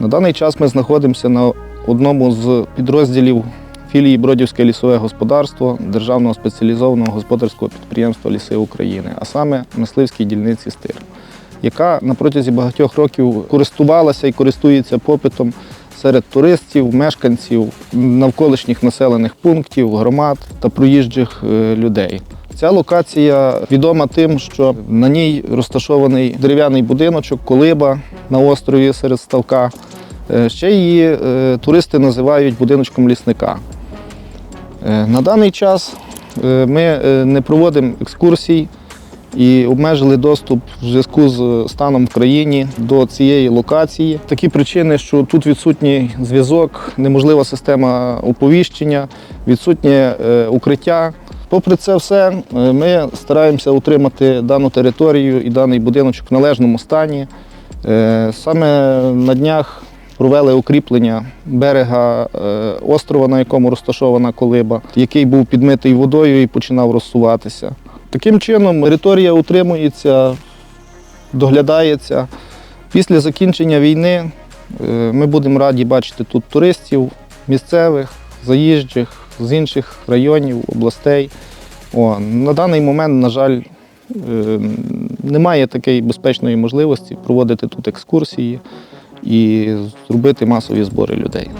На даний час ми знаходимося на одному з підрозділів філії Бродівське лісове господарство Державного спеціалізованого господарського підприємства Ліси України, а саме мисливській дільниці Стир, яка на протязі багатьох років користувалася і користується попитом серед туристів, мешканців навколишніх населених пунктів, громад та проїжджих е, людей. Ця локація відома тим, що на ній розташований дерев'яний будиночок, колиба на острові серед ставка. Е, Ще її е, туристи називають будиночком лісника. Е, На даний час ми не проводимо екскурсій і обмежили доступ в зв'язку з станом в країні до цієї локації. Такі причини, що тут відсутній зв'язок, неможлива система оповіщення, відсутнє укриття. Попри це все, ми стараємося утримати дану територію і даний будиночок в належному стані. Саме на днях провели укріплення берега е, острова, на якому розташована колиба, який був підмитий водою і починав розсуватися. Таким чином, територія утримується, доглядається. Після закінчення війни е, ми будемо раді бачити тут туристів місцевих, заїжджих з інших районів, областей. О, на даний момент, на жаль, е, немає такої безпечної можливості проводити тут екскурсії і зробити масові збори людей.